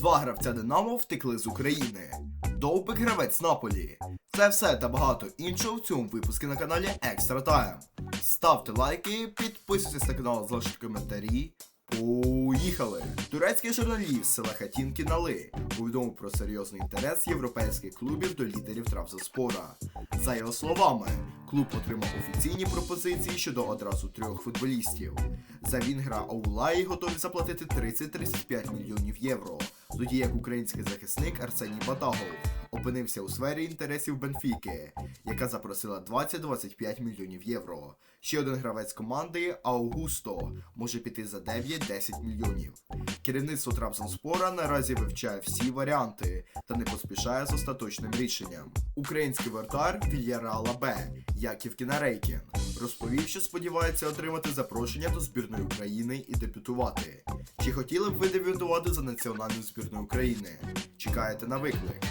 Два гравця Динамо втекли з України. Довбик гравець Наполі. Це все та багато іншого в цьому випуску на каналі Extra Time. Ставте лайки, підписуйтесь на канал, залиште коментарі. Поїхали! Турецький журналіст Селахатін Кінали повідомив про серйозний інтерес європейських клубів до лідерів Трабзонспора. За його словами, клуб отримав офіційні пропозиції щодо одразу трьох футболістів. За Вінгра Аулаї готові заплатити 30-35 мільйонів євро, тоді як український захисник Арсеній Батагов опинився у сфері інтересів Бенфіки, яка запросила 20-25 мільйонів євро. Ще один гравець команди Аугусто може піти за 9-10 мільйонів. Керівництво Трабзонспора наразі вивчає всі варіанти та не поспішає з остаточним рішенням. Український вратар Вільяреала Б, Яків Кінарейкін, розповів, що сподівається отримати запрошення до збірної України і дебютувати. Чи хотіли б ви дебютувати за національну збірну України? Чекаєте на виклик?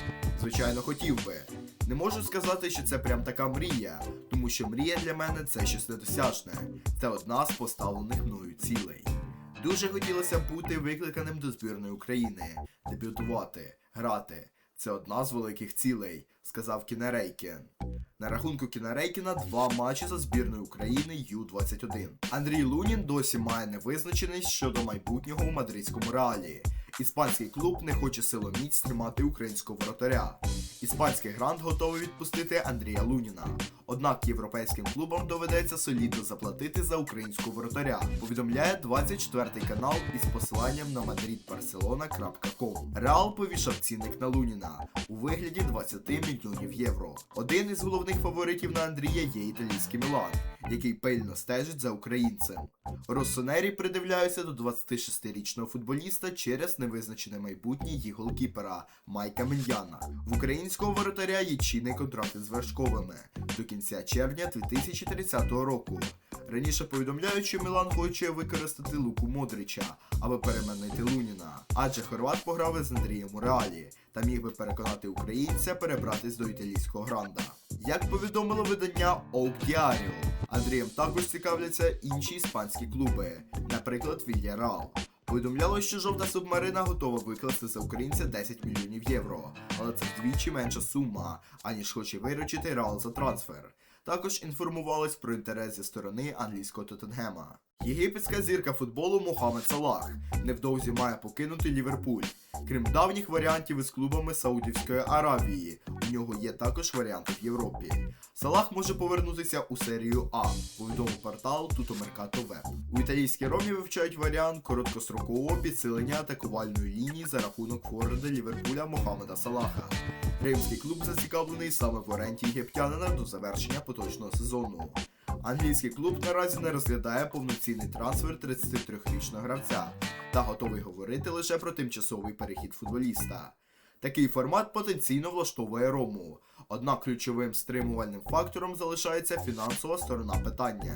Звичайно, хотів би. Не можу сказати, що це прям така мрія, тому що мрія для мене це щось недосяжне. Це одна з поставлених мною цілей. Дуже хотілося бути викликаним до збірної України, дебютувати, грати. Це одна з великих цілей, сказав Кінерейкін. На рахунку Кінерейкіна два матчі за збірною України Ю-21. Андрій Лунін досі має невизначеність щодо майбутнього у мадридському реалі. Іспанський клуб не хоче силоміць тримати українського воротаря. Іспанський грант готовий відпустити Андрія Луніна. Однак європейським клубам доведеться солідно заплатити за українського воротаря. Повідомляє 24 канал із посиланням на madridbarcelona.com. Реал повішав цінник на Луніна у вигляді 20 мільйонів євро. Один із головних фаворитів на Андрія є італійський Мілан, який пильно стежить за українцем. Россонері придивляються до 26-річного футболіста через невизначене майбутнє її голкіпера Майка Мельяна. В українського воротаря є чинний контракт з вершковими до кінця червня 2030 року. Раніше повідомляють, що Мілан хоче використати луку Модрича, аби переманити Луніна, адже Хорват пограв із Андрієм у Реалі та міг би переконати українця перебратись до італійського гранда. Як повідомило видання Diario, Андрієм також цікавляться інші іспанські клуби, наприклад, Вільяреал. Повідомляло, що жовта субмарина готова викласти за українця 10 мільйонів євро, але це вдвічі менша сума, аніж хоче виручити Реал за трансфер. Також інформувалось про інтерес зі сторони англійського Тоттенгема. Єгипетська зірка футболу Мохамед Салах невдовзі має покинути Ліверпуль. Крім давніх варіантів із клубами Саудівської Аравії, у нього є також варіанти в Європі. Салах може повернутися у серію А, повідомив портал Тутомеркато Веб. У італійській ромі вивчають варіант короткострокового підсилення атакувальної лінії за рахунок форварда Ліверпуля Мохамеда Салаха. Римський клуб зацікавлений саме в оренді єгиптянина до завершення поточного сезону. Англійський клуб наразі не розглядає повноцінний трансфер 33-річного гравця та готовий говорити лише про тимчасовий перехід футболіста. Такий формат потенційно влаштовує Рому, однак ключовим стримувальним фактором залишається фінансова сторона питання.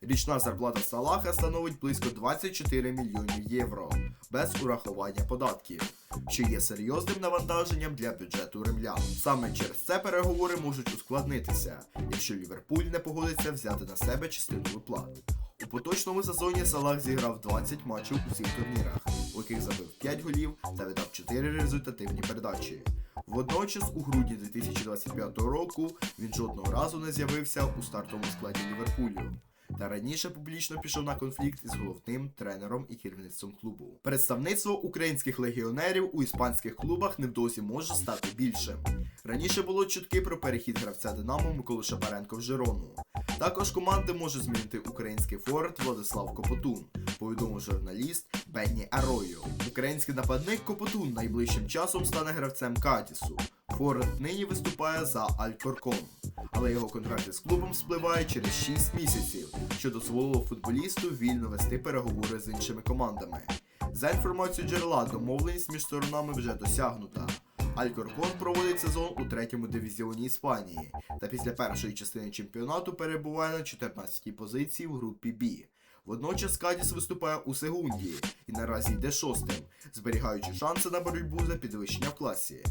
Річна зарплата Салаха становить близько 24 мільйонів євро без урахування податків, що є серйозним навантаженням для бюджету римлян. Саме через це переговори можуть ускладнитися, якщо Ліверпуль не погодиться взяти на себе частину виплат. У поточному сезоні Салах зіграв 20 матчів у всіх турнірах, у яких забив 5 голів та видав 4 результативні передачі. Водночас, у грудні 2025 року він жодного разу не з'явився у стартовому складі Ліверпулю. Та раніше публічно пішов на конфлікт із головним тренером і керівництвом клубу. Представництво українських легіонерів у іспанських клубах невдовзі може стати більшим. Раніше було чутки про перехід гравця Динамо Миколи Шапаренко в Жирону. Також команди може змінити український форвард Владислав Копотун, повідомив журналіст Бенні Арою. Український нападник Копотун найближчим часом стане гравцем Катісу. Форвард нині виступає за Алькоркон, але його контракт з клубом спливає через 6 місяців, що дозволило футболісту вільно вести переговори з іншими командами. За інформацією джерела, домовленість між сторонами вже досягнута. Алькоркон проводить сезон у третьому дивізіоні Іспанії та після першої частини чемпіонату перебуває на 14-й позиції в групі Б. Водночас Кадіс виступає у секунді і наразі йде шостим, зберігаючи шанси на боротьбу за підвищення в класі.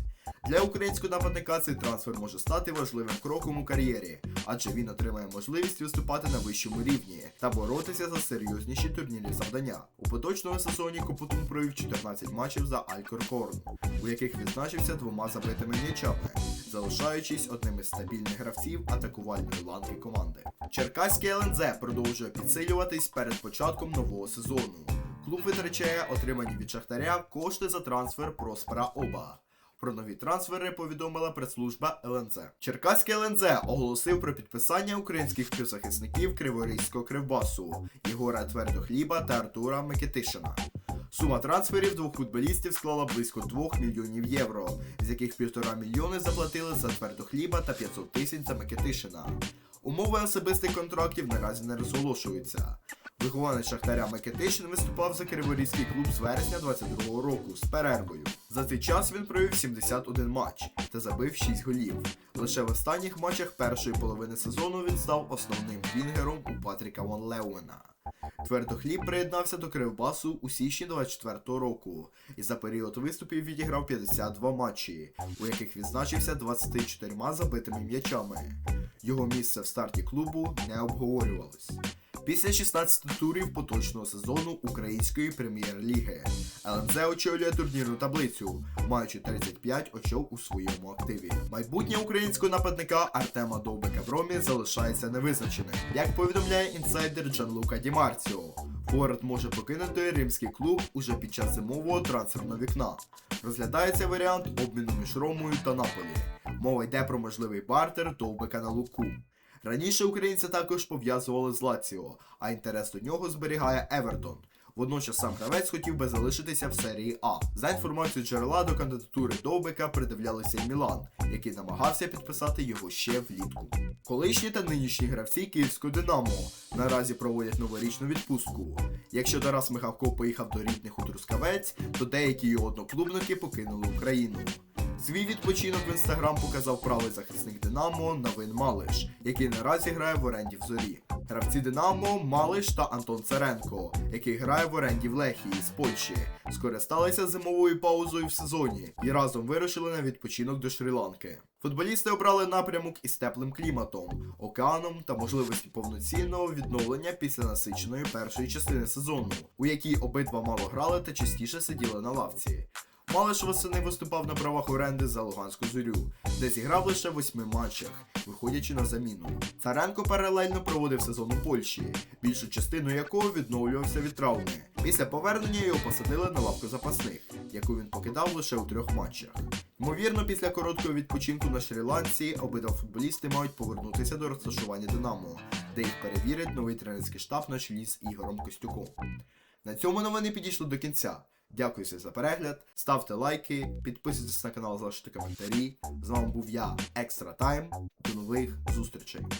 Для українського нападника цей трансфер може стати важливим кроком у кар'єрі, адже він отримає можливість виступати на вищому рівні та боротися за серйозніші турнірні завдання. У поточному сезоні Копутун провів 14 матчів за Алькоркорн, у яких відзначився двома забитими м'ячами, залишаючись одним із стабільних гравців атакувальної ланки команди. Черкаський ЛНЗ продовжує підсилюватись перед початком нового сезону. Клуб витрачає отримані від Шахтаря кошти за трансфер Проспера Оба. Про нові трансфери повідомила прес-служба ЛНЗ. Черкаський ЛНЗ оголосив про підписання українських півзахисників Криворізького кривбасу Ігора Твердохліба та Артура Микитишина. Сума трансферів двох футболістів склала близько 2 мільйонів євро, з яких півтора мільйони заплатили за Твердохліба та 500 тисяч за Микитишина. Умови особистих контрактів наразі не розголошуються. Вихованець Шахтаря Микитишин виступав за Криворізький клуб з вересня 22-го року з перервою. За цей час він провів 71 матч та забив 6 голів. Лише в останніх матчах першої половини сезону він став основним вінгером у Патріка Ван Леуена. Твердохліб приєднався до Кривбасу у січні 24-го року і за період виступів відіграв 52 матчі, у яких відзначився 24 забитими м'ячами. Його місце в старті клубу не обговорювалось. Після 16 турів поточного сезону Української прем'єр-ліги ЛНЗ очолює турнірну таблицю, маючи 35 очок у своєму активі. Майбутнє українського нападника Артема Довбика в Ромі залишається невизначеним. Як повідомляє інсайдер Джанлука Ді Марціо, Форд може покинути римський клуб уже під час зимового трансферного вікна. Розглядається варіант обміну між Ромою та Наполі. Мова йде про можливий бартер Довбика на Луку. Раніше українця також пов'язували з Лаціо, а інтерес до нього зберігає Евертон. Водночас сам гравець хотів би залишитися в серії А. За інформацією джерела до кандидатури Довбика придивлялися й Мілан, який намагався підписати його ще влітку. Колишні та нинішні гравці київського Динамо наразі проводять новорічну відпустку. Якщо Тарас Михавко поїхав до рідних у Трускавець, то деякі його одноклубники покинули Україну. Свій відпочинок в інстаграм показав правий захисник Динамо Навин Малиш, який наразі грає в оренді в зорі. Гравці Динамо Малиш та Антон Царенко, який грає в оренді в Лехії з Польщі, скористалися зимовою паузою в сезоні і разом вирушили на відпочинок до Шрі-Ланки. Футболісти обрали напрямок із теплим кліматом, океаном та можливості повноцінного відновлення після насиченої першої частини сезону, у якій обидва мало грали та частіше сиділи на лавці. Малиш восени виступав на правах оренди за Луганську зорю, де зіграв лише в восьми матчах, виходячи на заміну. Царенко паралельно проводив сезон у Польщі, більшу частину якого відновлювався від травми. Після повернення його посадили на лавку запасних, яку він покидав лише у трьох матчах. Ймовірно, після короткого відпочинку на Шрі-Ланці обидва футболісти мають повернутися до розташування Динамо, де їх перевірить новий тренерський штаб на чолі з Ігорем Костюком. На цьому новини підійшли до кінця. Дякую всім за перегляд. Ставте лайки, підписуйтесь на канал, залиште коментарі. З вами був я, Екстра Тайм. До нових зустрічей.